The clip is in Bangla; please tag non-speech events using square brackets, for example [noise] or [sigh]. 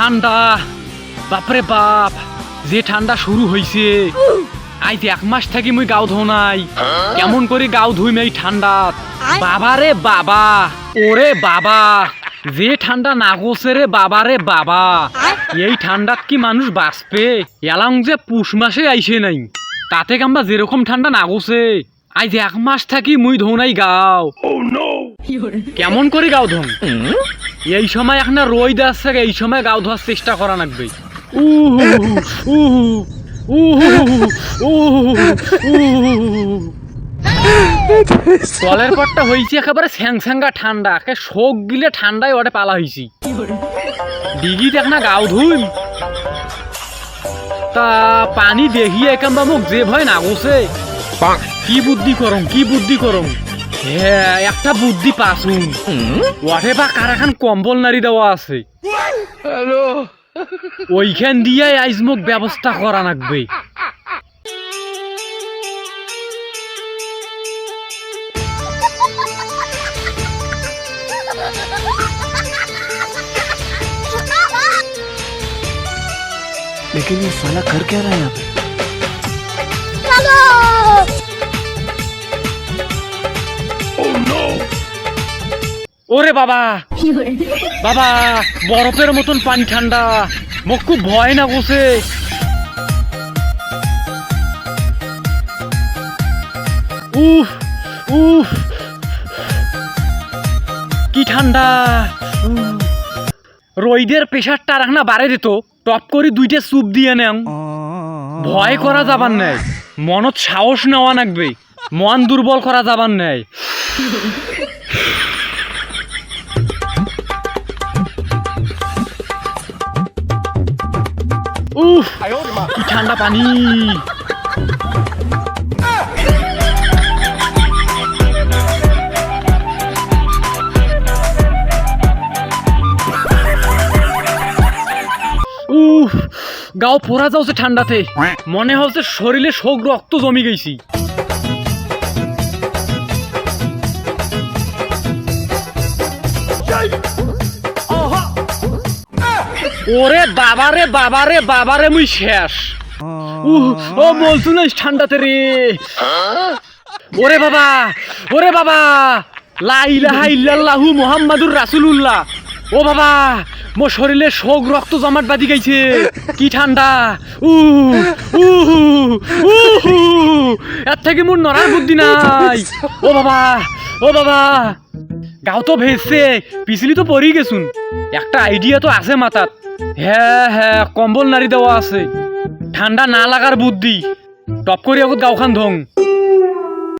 ঠান্ডা বাপরে বাপ যে ঠান্ডা শুরু হইছে। আইতে এক মাস থাকি মুই গাও ধো নাই। কেমন করে গাও ধুই এই ঠান্ডা বাবা রে বাবা ওরে বাবা যে ঠান্ডা না গোছে রে বাবা রে বাবা। এই ঠান্ডাত কি মানুষ বাঁচবে? এলাং যে পুষ মাসে আইসে নাই। তাতে কাম্বা যেরকম ঠান্ডা না গোছে আইজ এক মাস থাকি মুই ধো নাই গাও। কেমন করে গাও ধন এই সময় এখন রই আসছে এই সময় গাও ধোয়ার চেষ্টা করা লাগবে। উহু, উহু, উহু, উহু, উহু। তলের পরটা হয়েছে একেবারে স্যাং স্যাঙ্গা ঠান্ডা একে শোক গিলে ঠান্ডায় ওটা পালা হয়েছি। ডিগি দেখ না গাও ধুই। তা পানি দেখিয়ে একাম্বা মুখ যে ভয় না গোছে কি বুদ্ধি করম কি বুদ্ধি করম? হ্যাঁ একটা বুদ্ধি পাসুন ওয়াটে বা কারাখান কম্বল নারী দেওয়া আছে ওইখান দিয়ে আইজ মোক ব্যবস্থা করা লাগবে लेकिन ये साला कर क्या रहा है यहाँ पे ওরে বাবা। বাবা বরফের মতন পানি ঠান্ডা। মোক খুব ভয় না বসে উফ উফ। কি ঠান্ডা। রইদের প্রেশারটা রাখ না বাড়ে দিত। টপ করে দুইটা স্যুপ দিয়ে নেন। ভয় করা যাবার নাই। মনত সাহস নেওয়া লাগবে। মন দুর্বল করা যাবার নাই। [laughs] উফ। ঠান্ডা পানি। উফ। গাও পোড়া যাচ্ছে ঠান্ডাতে। মনে হচ্ছে শরীরে শোক রক্ত জমি গেছি। ওরে বাবারে বাবারে বাবারে, মুই শেষ। ও বলছু না ঠান্ডাতে রে। ওরে বাবা ওরে বাবা। লা ইলাহা ইল্লাল্লাহু মুহাম্মাদুর রাসূলুল্লাহ। ও বাবা, মো শরীরে শোক রক্ত জমাট বাঁধি গেছে। কি ঠান্ডা। উ উহু উহু এর থেকে মোর নড়ার বুদ্ধি নাই। ও বাবা ও বাবা। গাও তো ভেসছে, পিছলি তো পড়ি গেছুন। একটা আইডিয়া তো আছে মাথাত। হ্যাঁ হ্যাঁ কম্বল নাড়ি দেওয়া আছে। ঠান্ডা না লাগার বুদ্ধি। টপ করিয়া গাওখান ধং।